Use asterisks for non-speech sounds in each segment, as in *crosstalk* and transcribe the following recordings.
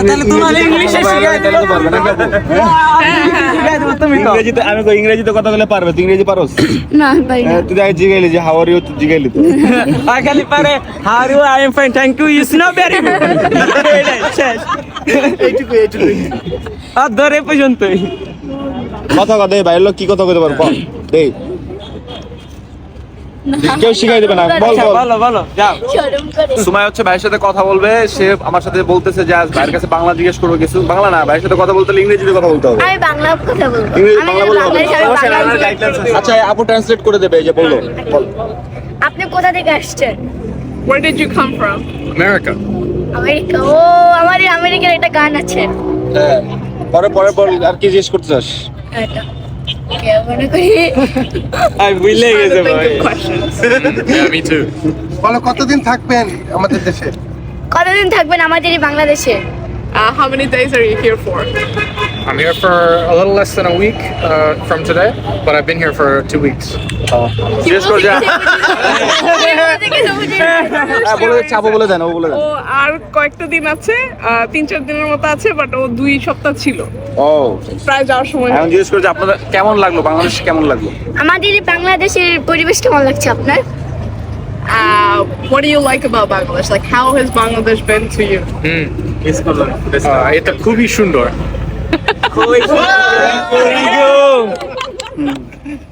আচ্ছা তাহলে তোমার ইংলিশে শিখাই দিল। শিখাই দেবো তুমি তো ইংরেজিতে আমি কই ইংরেজিতে কথা বলে পারবে তুই ইংরেজি পারোস? না পারি হ্যাঁ, তুই আগে জিগাইলি যে হাউ আর ইউ তুই জিগাইলি তো। আর খালি পারে how you I am fine thank you you know very good এইটুকু এইটুকু আর ধরে পর্যন্তই। কথা কথা এই বাইরের লোক কি কথা কইতে পারব দে। কেউ শিখাই দেবে না। বল বলো। বলো যাও। সুমাই হচ্ছে ভাইয়ের সাথে কথা বলবে সে আমার সাথে বলতেছে যে আজ ভাইয়ের কাছে বাংলা জিজ্ঞেস করব কিছু। বাংলা না ভাইয়ের সাথে কথা বলতে ইংরেজিতে কথা বলতে হবে। আমি বাংলা কথা বলব। ইংরেজি আমি বাংলা বলব। বাংলাদেশে আমি বাংলা আচ্ছা আপু ট্রান্সলেট করে দেবে এই যে বলল। বল। আপনি কোথা থেকে আসছেন? Where did you come from? America. America. ও আমার আমেরিকার একটা গান আছে। হ্যাঁ। পরে পরে বল আর কি জিজ্ঞেস করতে চাস? এটা। মনে আই বুঝলে গেছে ভাই of questions. Yeah, me too. বলো কতদিন থাকবেন আমাদের দেশে কতদিন থাকবেন আমাদের এই বাংলাদেশে Uh, how many days are you here for? I'm here for a little less than a week uh, from today, but I've been here for two weeks. জিজ্ঞেস কর যা হ্যাঁ, বলে দিচ্ছে বলে দেন ও বলে দেন। ও আর কয়েকটা দিন আছে আহ, তিন চার দিনের মতো আছে বাট ও দুই সপ্তাহ ছিল। ও। প্রায় যাওয়ার সময় এখন জিজ্ঞেস করে যে আপনাদের কেমন লাগল বাংলাদেশ কেমন লাগল? আমাদের এই বাংলাদেশের পরিবেশ কেমন লাগছে আপনার? Uh, what do you like about Bangladesh? Like, how has Bangladesh been to you? Uh, এটা খুবই সুন্দর।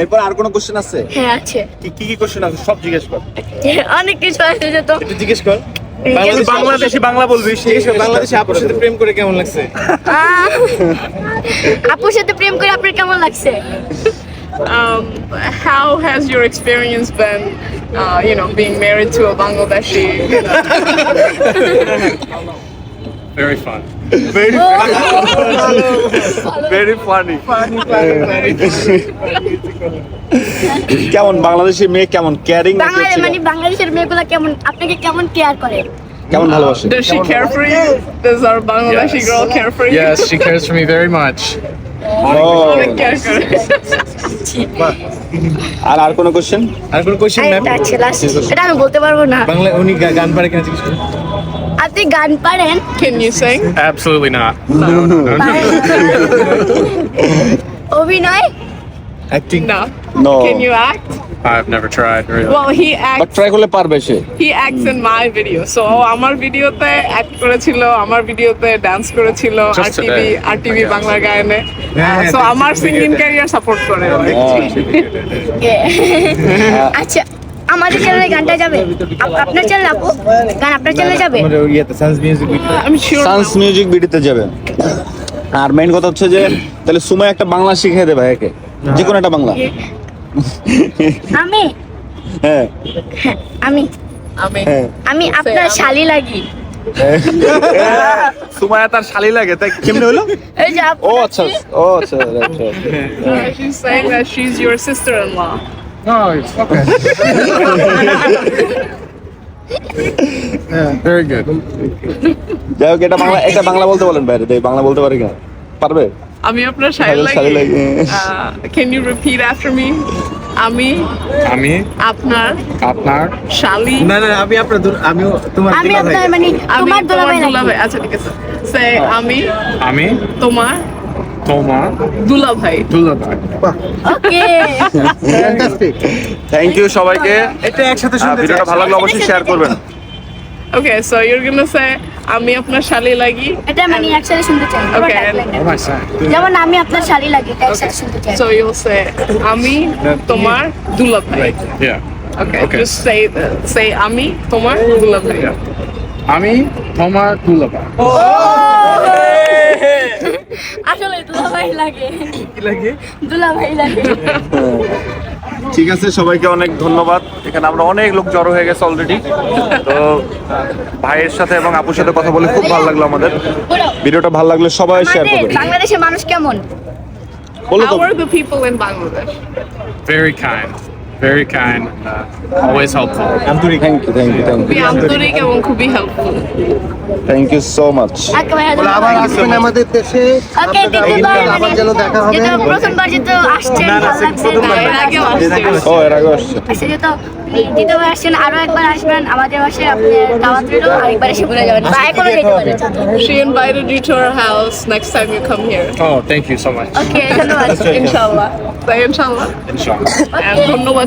এরপর আর কোনো কোশ্চেন আছে? হ্যাঁ আছে। কি কি কি কোশ্চেন আছে? সব জিজ্ঞেস কর। অনেক কিছু আছে যে তো। একটু জিজ্ঞেস কর। বাংলাদেশি বাংলা বলবি জিজ্ঞেস কর। বাংলাদেশি আপুর সাথে প্রেম করে কেমন লাগছে? আপুর সাথে প্রেম করে আপনার কেমন লাগছে? Um, how has your experience been, uh, you know, being married to a Bangladeshi? You know? very fun. Very funny কেমন বাংলাদেশি মেয়ে কেমন ক্যারিং বাংলাদেশ মানে বাংলাদেশের মেয়েগুলা কেমন? আপনাকে কেমন কেয়ার করে? কেমন ভালোবাসে? Does she care for you? Does our Bangladeshi Yes. girl care for you? yes she cares for me very much. করে। *laughs* আর আর কোনো কোশ্চেন আর কোনো কোশ্চেন ম্যাম। এটা আমি বলতে পারব না। বাংলা উনি গান পারে কিনা জিজ্ঞেস করুন। আপনি গান পারেন Can you sing? absolutely not পারেন? *laughs* অভিনয় acting No. No Can you act? I've never tried really Well, he but acts. Try করলে পারবে সে He acts in my video. So আমার ভিডিওতে অ্যাক্ট করেছিল, আমার ভিডিওতে ডান্স করেছিল, Just আর টিভি today. আর টিভি Okay. বাংলা গায়নে। হ্যাঁ, সো হ্যাঁ, আমার সিঙ্গিং ক্যারিয়ার সাপোর্ট করে *laughs* অনেক। *laughs* আচ্ছা আমাদের চ্যানেলে গানটা যাবে? আপনার চ্যানেল আপু গান আপনার চ্যানেলে যাবে? আমাদের ইয়েতে সায়েন্স মিউজিক আমি মিউজিক বিডিতে যাবে। আর মেইন কথা হচ্ছে যে তাহলে সুমাই একটা বাংলা শিখিয়ে দেবে একে। যে কোনো একটা বাংলা। আমি? হ্যাঁ। হ্যাঁ, আমি। আমি। হ্যাঁ। আমি আপনার শালি লাগি। সুমায়া তার শালি লাগে তাই কেমনে হলো? এই যে ও আচ্ছা ও আচ্ছা *laughs* she's saying that she's your sister-in-law. No it's okay. Yeah. Very good. যাই হোক এটা বাংলা এটা বাংলা বলতে বলেন বাইরে দেখ বাংলা বলতে পারে কিনা পারবে? আমি আপনার শাড়ি লাগি লাগে। Can you repeat after me আমি আমি আপনার আপনার শালি। না না আমি আপনার দু- আমিও তোমার আমি আপনার মানে তোমার লাগি। আচ্ছা ঠিক আছে। সে আমি আমি? তোমার তোমার দুলাভাই। দুলাভাই। ওকে। Fantastic. থ্যাংক ইউ সবাইকে। এটা একসাথে শুনতে ভিডিওটা ভালো লাগলে অবশ্যই শেয়ার করবেন। ওকে সো ইউর গোনা সে আমি আপনার শালি লাগি এটা মানে একসাথে শুনতে চাই। I saying যেমন আমি আপনার শালি লাগি এটা একসাথে শুনতে চাই। সো ইউল সে আমি তোমার দুলাভাই yeah. ওকে জাস্ট সে সে আমি তোমার দুলাভাই yeah. আমি তোমার দুলাভাই আসলে দুলাভাই লাগে। কি লাগে? দুলাভাই লাগে। ঠিক আছে সবাইকে অনেক ধন্যবাদ। এখানে আমরা অনেক লোক জড়ো হয়ে গেছে অলরেডি তো ভাইয়ের সাথে এবং আপুর সাথে কথা বলে খুব ভালো লাগল আমাদের। ভিডিওটা ভালো লাগলে সবাই শেয়ার করবেন। বাংলাদেশের মানুষ কেমন? বলো তো। How are the people in Bangladesh? very kind. Very kind, and, uh, always helpful. আন্তরিক thank you thank you thank খুবই আন্তরিক এবং খুবই helpful thank you so much একেবারে আবার আসবেন আমাদের দেশে। ওকে দ্বিতীয়বার আবার যেন দেখা হবে। যেহেতু প্রথমবার যেহেতু আসছেন ভালো লাগছে এর আগেও আসছে ও এর আগে আসছে আসছে যেহেতু দ্বিতীয়বার আসছেন আরও একবার আসবেন আমাদের বাসায় আপনি দাওয়াত রইল আরেকবার এসে ঘুরে যাবেন। বা এখনও যেতে পারেন। She invited you to her house next time you come here. Oh, thank you so much. ওকে ধন্যবাদ। Inshallah. Say inshallah. Inshallah. ধন্যবাদ